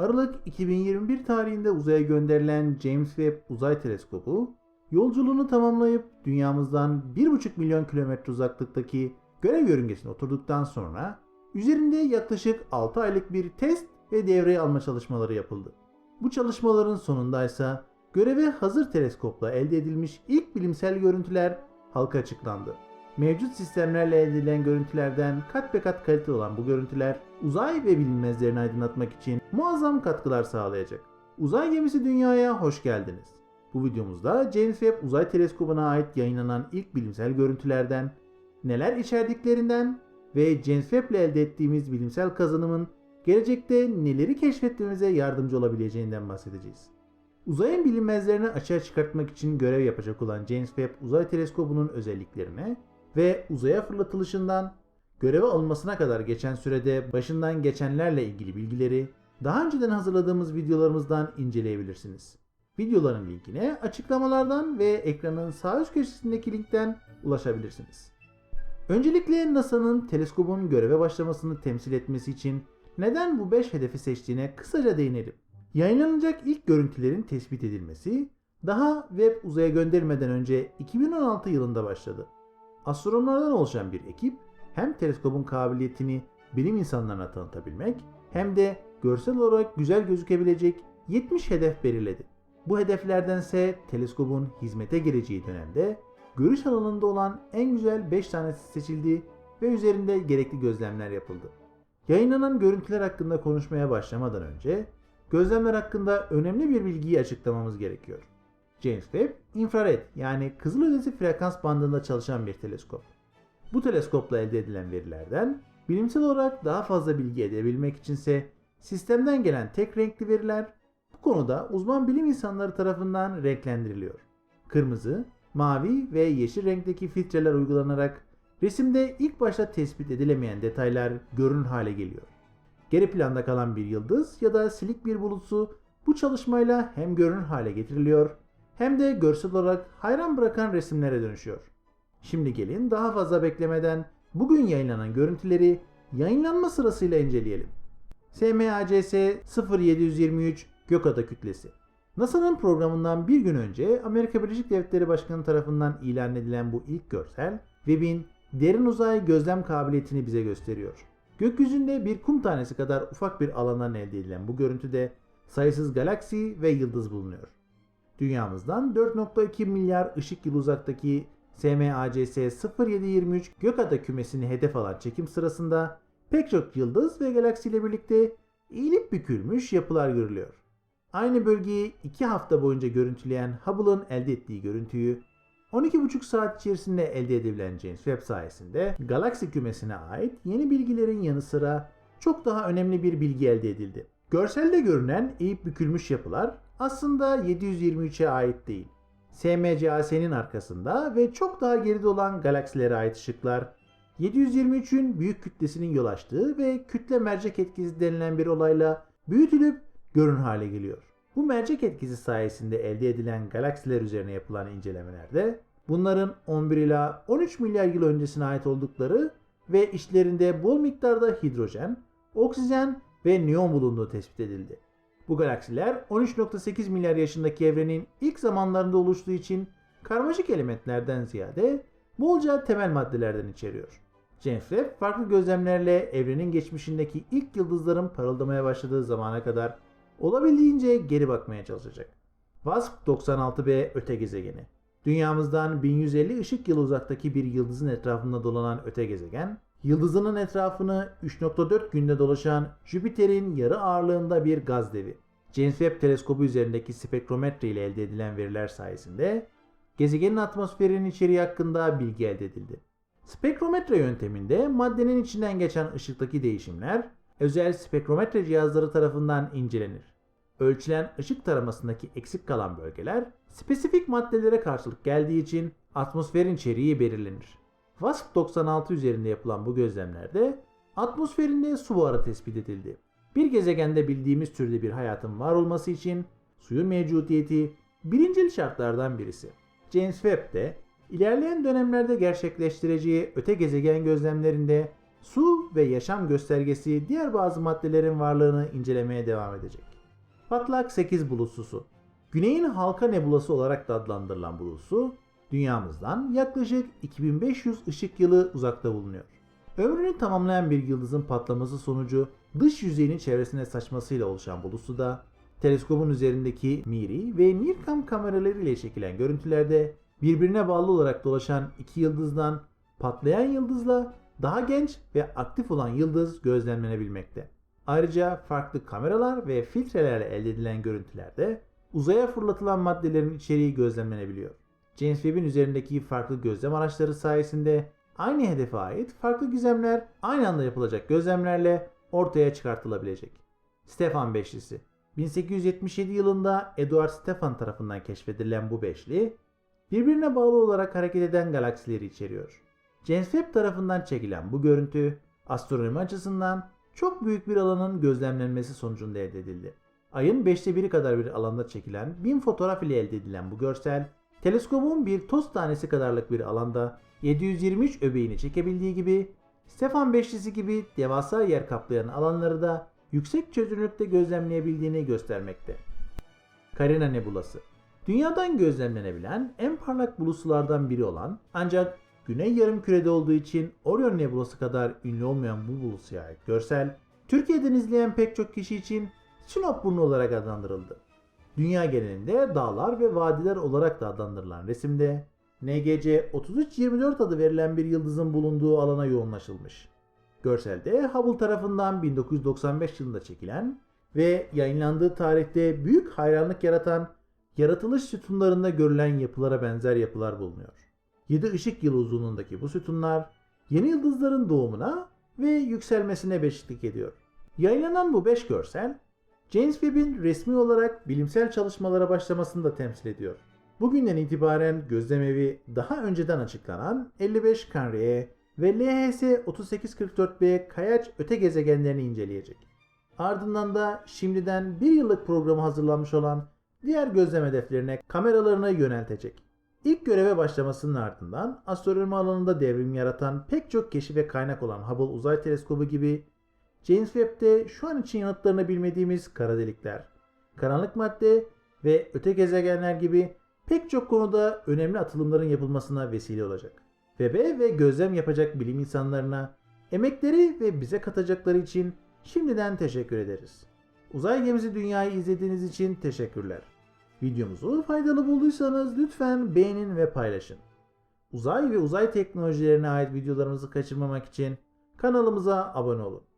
Aralık 2021 tarihinde uzaya gönderilen James Webb Uzay Teleskobu, yolculuğunu tamamlayıp dünyamızdan 1,5 milyon kilometre uzaklıktaki görev yörüngesine oturduktan sonra üzerinde yaklaşık 6 aylık bir test ve devreye alma çalışmaları yapıldı. Bu çalışmaların sonundaysa göreve hazır teleskopla elde edilmiş ilk bilimsel görüntüler halka açıklandı. Mevcut sistemlerle elde edilen görüntülerden kat be kat kaliteli olan bu görüntüler uzay ve bilinmezlerini aydınlatmak için muazzam katkılar sağlayacak. Uzay gemisi dünyaya hoş geldiniz. Bu videomuzda James Webb Uzay Teleskobu'na ait yayınlanan ilk bilimsel görüntülerden, neler içerdiklerinden ve James Webb ile elde ettiğimiz bilimsel kazanımın gelecekte neleri keşfetmemize yardımcı olabileceğinden bahsedeceğiz. Uzayın bilinmezlerini açığa çıkartmak için görev yapacak olan James Webb Uzay Teleskobu'nun özelliklerine ve uzaya fırlatılışından göreve alınmasına kadar geçen sürede başından geçenlerle ilgili bilgileri daha önceden hazırladığımız videolarımızdan inceleyebilirsiniz. Videoların linkine açıklamalardan ve ekranın sağ üst köşesindeki linkten ulaşabilirsiniz. Öncelikle NASA'nın teleskobun göreve başlamasını temsil etmesi için neden bu 5 hedefi seçtiğine kısaca değinelim. Yayınlanacak ilk görüntülerin tespit edilmesi daha Webb uzaya gönderilmeden önce 2016 yılında başladı. Astronomlardan oluşan bir ekip hem teleskobun kabiliyetini bilim insanlarına tanıtabilmek hem de görsel olarak güzel gözükebilecek 70 hedef belirledi. Bu hedeflerdense teleskobun hizmete gireceği dönemde görüş alanında olan en güzel 5 tanesi seçildi ve üzerinde gerekli gözlemler yapıldı. Yayınlanan görüntüler hakkında konuşmaya başlamadan önce gözlemler hakkında önemli bir bilgiyi açıklamamız gerekiyor. James Webb infrared yani kızılötesi frekans bandında çalışan bir teleskop. Bu teleskopla elde edilen verilerden bilimsel olarak daha fazla bilgi edebilmek içinse sistemden gelen tek renkli veriler bu konuda uzman bilim insanları tarafından renklendiriliyor. Kırmızı, mavi ve yeşil renkteki filtreler uygulanarak resimde ilk başta tespit edilemeyen detaylar görünür hale geliyor. Geri planda kalan bir yıldız ya da silik bir bulutsu bu çalışmayla hem görünür hale getiriliyor hem de görsel olarak hayran bırakan resimlere dönüşüyor. Şimdi gelin daha fazla beklemeden bugün yayınlanan görüntüleri yayınlanma sırasıyla inceleyelim. SMACS 0723 Gökada kütlesi. NASA'nın programından bir gün önce Amerika Birleşik Devletleri Başkanı tarafından ilan edilen bu ilk görsel, Webb'in derin uzay gözlem kabiliyetini bize gösteriyor. Gökyüzünde bir kum tanesi kadar ufak bir alandan elde edilen bu görüntüde sayısız galaksi ve yıldız bulunuyor. Dünyamızdan 4.2 milyar ışık yılı uzaktaki SMACS 0723 Gökada kümesini hedef alan çekim sırasında pek çok yıldız ve galaksiyle birlikte eğilip bükülmüş yapılar görülüyor. Aynı bölgeyi 2 hafta boyunca görüntüleyen Hubble'ın elde ettiği görüntüyü 12,5 saat içerisinde elde edilen James Webb sayesinde galaksi kümesine ait yeni bilgilerin yanı sıra çok daha önemli bir bilgi elde edildi. Görselde görünen eğip bükülmüş yapılar aslında 723'e ait değil. SMCAS'nin arkasında ve çok daha geride olan galaksilere ait ışıklar 723'ün büyük kütlesinin yol açtığı ve kütle mercek etkisi denilen bir olayla büyütülüp görünür hale geliyor. Bu mercek etkisi sayesinde elde edilen galaksiler üzerine yapılan incelemelerde bunların 11 ila 13 milyar yıl öncesine ait oldukları ve içlerinde bol miktarda hidrojen, oksijen ve neon bulunduğu tespit edildi. Bu galaksiler 13.8 milyar yaşındaki evrenin ilk zamanlarında oluştuğu için karmaşık elementlerden ziyade bolca temel maddelerden içeriyor. James Webb farklı gözlemlerle evrenin geçmişindeki ilk yıldızların parıldamaya başladığı zamana kadar olabildiğince geri bakmaya çalışacak. WASP 96b öte gezegeni. Dünyamızdan 1150 ışık yılı uzaktaki bir yıldızın etrafında dolanan öte gezegen, yıldızının etrafını 3.4 günde dolaşan Jüpiter'in yarı ağırlığında bir gaz devi. James Webb teleskobu üzerindeki spektrometre ile elde edilen veriler sayesinde gezegenin atmosferinin içeriği hakkında bilgi elde edildi. Spektrometre yönteminde maddenin içinden geçen ışıktaki değişimler özel spektrometre cihazları tarafından incelenir. Ölçülen ışık taramasındaki eksik kalan bölgeler spesifik maddelere karşılık geldiği için atmosferin içeriği belirlenir. WASP 96 üzerinde yapılan bu gözlemlerde atmosferinde su buharı tespit edildi. Bir gezegende bildiğimiz türde bir hayatın var olması için suyun mevcudiyeti birincil şartlardan birisi. James Webb de ilerleyen dönemlerde gerçekleştireceği öte gezegen gözlemlerinde su ve yaşam göstergesi diğer bazı maddelerin varlığını incelemeye devam edecek. Patlak 8 bulutsusu. Güney'in halka nebulası olarak da adlandırılan bulutsu, dünyamızdan yaklaşık 2500 ışık yılı uzakta bulunuyor. Ömrünü tamamlayan bir yıldızın patlaması sonucu dış yüzeyinin çevresine saçmasıyla oluşan bulutsu da teleskobun üzerindeki MIRI ve NIRCam kameraları ile çekilen görüntülerde birbirine bağlı olarak dolaşan iki yıldızdan patlayan yıldızla daha genç ve aktif olan yıldız gözlemlenebilmekte. Ayrıca farklı kameralar ve filtrelerle elde edilen görüntülerde uzaya fırlatılan maddelerin içeriği gözlemlenebiliyor. James Webb'in üzerindeki farklı gözlem araçları sayesinde aynı hedefe ait farklı gizemler aynı anda yapılacak gözlemlerle ortaya çıkartılabilecek. Stefan Beşlisi 1877 yılında Edward Stefan tarafından keşfedilen bu beşli, birbirine bağlı olarak hareket eden galaksileri içeriyor. James Webb tarafından çekilen bu görüntü, astronomi açısından çok büyük bir alanın gözlemlenmesi sonucunda elde edildi. Ayın 5'te 1'i kadar bir alanda çekilen 1000 fotoğraf ile elde edilen bu görsel, teleskobun bir toz tanesi kadarlık bir alanda 723 öbeğini çekebildiği gibi, Stefan Beşlisi gibi devasa yer kaplayan alanları da yüksek çözünürlükte gözlemleyebildiğini göstermekte. Carina Nebulası Dünyadan gözlemlenebilen en parlak bulutsulardan biri olan ancak Güney Yarımküre'de olduğu için Orion Nebulası kadar ünlü olmayan bu bulutsuya ait görsel, Türkiye'den izleyen pek çok kişi için Sinop burnu olarak adlandırıldı. Dünya genelinde dağlar ve vadiler olarak da adlandırılan resimde NGC 3324 adı verilen bir yıldızın bulunduğu alana yoğunlaşılmış. Görselde Hubble tarafından 1995 yılında çekilen ve yayınlandığı tarihte büyük hayranlık yaratan yaratılış sütunlarında görülen yapılara benzer yapılar bulunuyor. 7 ışık yılı uzunluğundaki bu sütunlar yeni yıldızların doğumuna ve yükselmesine beşiklik ediyor. Yayınlanan bu 5 görsel James Webb'in resmi olarak bilimsel çalışmalara başlamasını da temsil ediyor. Bugünden itibaren gözlemevi daha önceden açıklanan 55 Canre'ye ve LHS 3844b kayaç öte gezegenlerini inceleyecek. Ardından da şimdiden bir yıllık programı hazırlanmış olan diğer gözlem hedeflerine kameralarını yöneltecek. İlk göreve başlamasının ardından astronomi alanında devrim yaratan pek çok keşif kaynak olan Hubble Uzay Teleskobu gibi James Webb'de şu an için yanıtlarını bilmediğimiz kara delikler, karanlık madde ve öte gezegenler gibi pek çok konuda önemli atılımların yapılmasına vesile olacak. Webb'e ve gözlem yapacak bilim insanlarına emekleri ve bize katacakları için şimdiden teşekkür ederiz. Uzay gemisi dünyayı izlediğiniz için teşekkürler. Videomuzu faydalı bulduysanız lütfen beğenin ve paylaşın. Uzay ve uzay teknolojilerine ait videolarımızı kaçırmamak için kanalımıza abone olun.